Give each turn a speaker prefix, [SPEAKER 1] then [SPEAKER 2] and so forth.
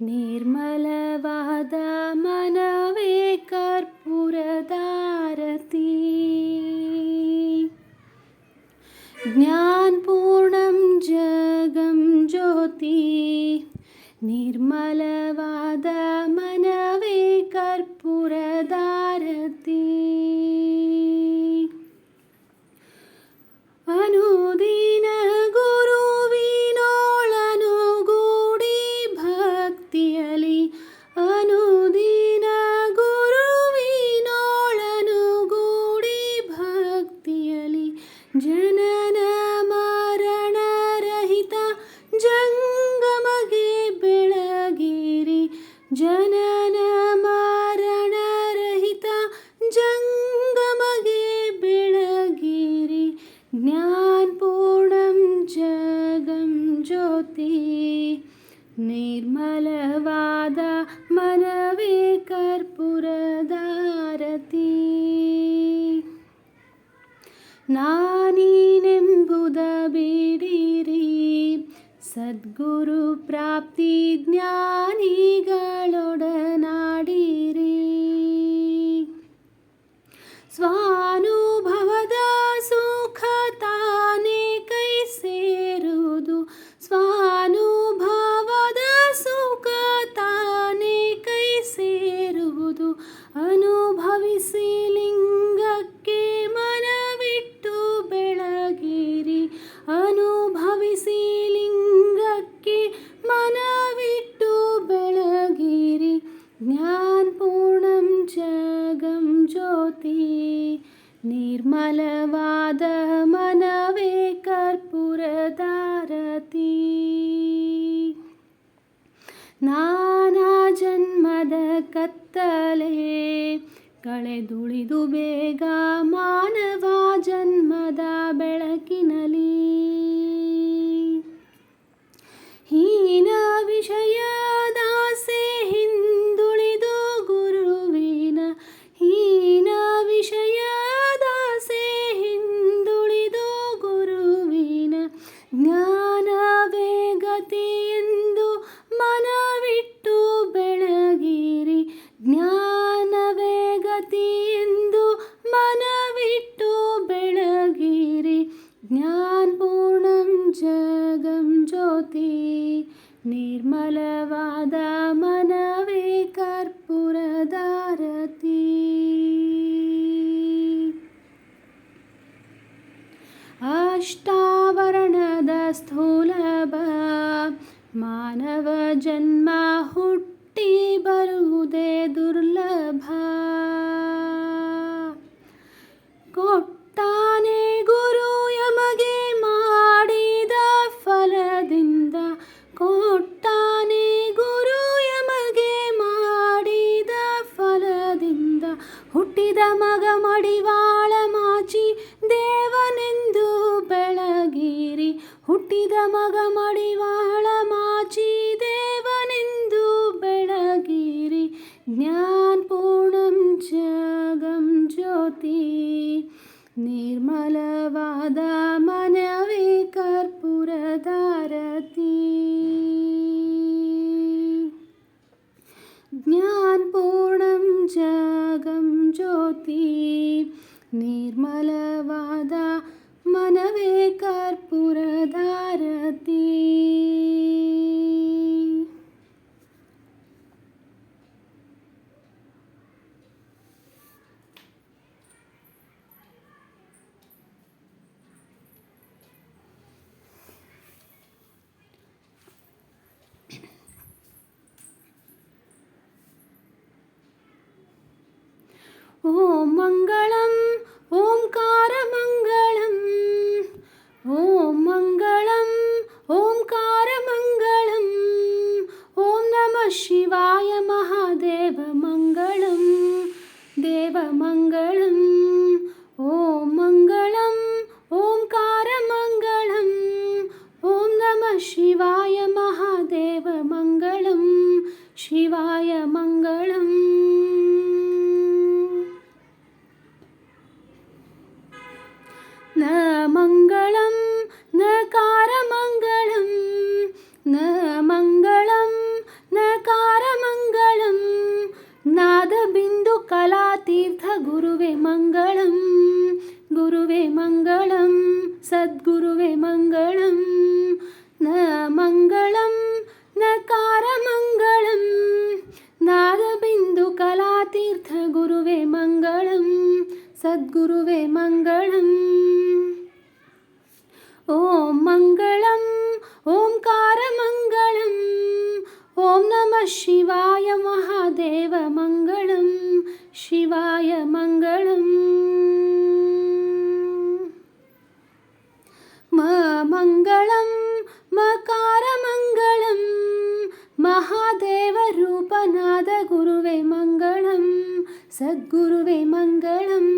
[SPEAKER 1] ನಿರ್ಮಲವಾದ ಮನವೇ ಕರ್ಪೂರದಾರತಿ ಜ್ಞಾನಪೂರ್ಣಂ ಜಗಂ ಜ್ಯೋತಿ ನಿರ್ಮಲವಾದ ಮನವೇ ಕರ್ಪೂರದಾರತಿ ಅನುದಿನ ನಿರ್ಮಲವಾದ ಮನವೇ ಕರ್ಪೂರದಾರತಿ ನಾನೀನೆಂಬುದ ಬಿಡಿರಿ ಸದ್ಗುರು ಪ್ರಾಪ್ತಿ ಜ್ಞಾನಿಗಳೊಡನಾಡಿರಿ ಸ್ವಾನುಭವದ ಬೆಳಗಿರಿ ಜ್ಞಾನಪೂರ್ಣಂ ಜಗಂ ಜ್ಯೋತಿ ನಿರ್ಮಲವಾದ ಮನವೇ ಕರ್ಪೂರದಾರತಿ ನಾನಾ ಜನ್ಮದ ಕತ್ತಲೆ ಕಳೆದುಳಿದು ಬೇಗ ಮಾನವ ಜನ್ಮದ ಬೆಳಕಿನಲಿ ಮಾನವ ಜನ್ಮ ಹುಟ್ಟಿ ಬರುವುದೇ ದುರ್ಲಭ. ಕೊಟ್ಟಾನೆ ಗುರು ಯಮಗೆ ಮಾಡಿದ ಫಲದಿಂದ. ಕೊಟ್ಟಾನೆ ಗುರು ಯಮಗೆ ಮಾಡಿದ ಫಲದಿಂದ. ಹುಟ್ಟಿದ ಮಗ ಮಡಿವಾಳ ಮಾಚಿ ದೇವನೆಂದು ಬೆಳಗಿರಿ. ಹುಟ್ಟಿದ ಮಗ ಮಡಿವಾಳ ജഗം ജ്യോതി നിർമ്മലവാദ മനവി കർപ്പൂരധാരതി. ജ്ഞാൻപൂർണം ജഗം ജ്യോതി നിർമ്മലവാദ മനവേ കർപ്പൂരധാരതി. ഓം മംഗളം ഓംകാരമംഗളം ഓം മംഗളം ഓംകാരമംഗളം ഓം നമ ശിവായ മഹാദേവ മഹാദേവമംഗളം. ദേവമംഗളം. സദ്ഗുരുവേ മംഗളം ന മംഗളം ന കാരമംഗളം. നാദബിന്ദു കലാതീർത്ഥ ഗുരുവേ മംഗളം സദ്ഗുരുവേ മംഗളം. ഓം മംഗളം ഓംകാരമംഗളം ഓം നമ ശിവായ മഹാദേവ മംഗളം. ശിവായ മംഗളം मङ्गलं मकारमङ्गलं महादेवरूपनादगुरुवे मङ्गलं सद्गुरुवे मङ्गलम्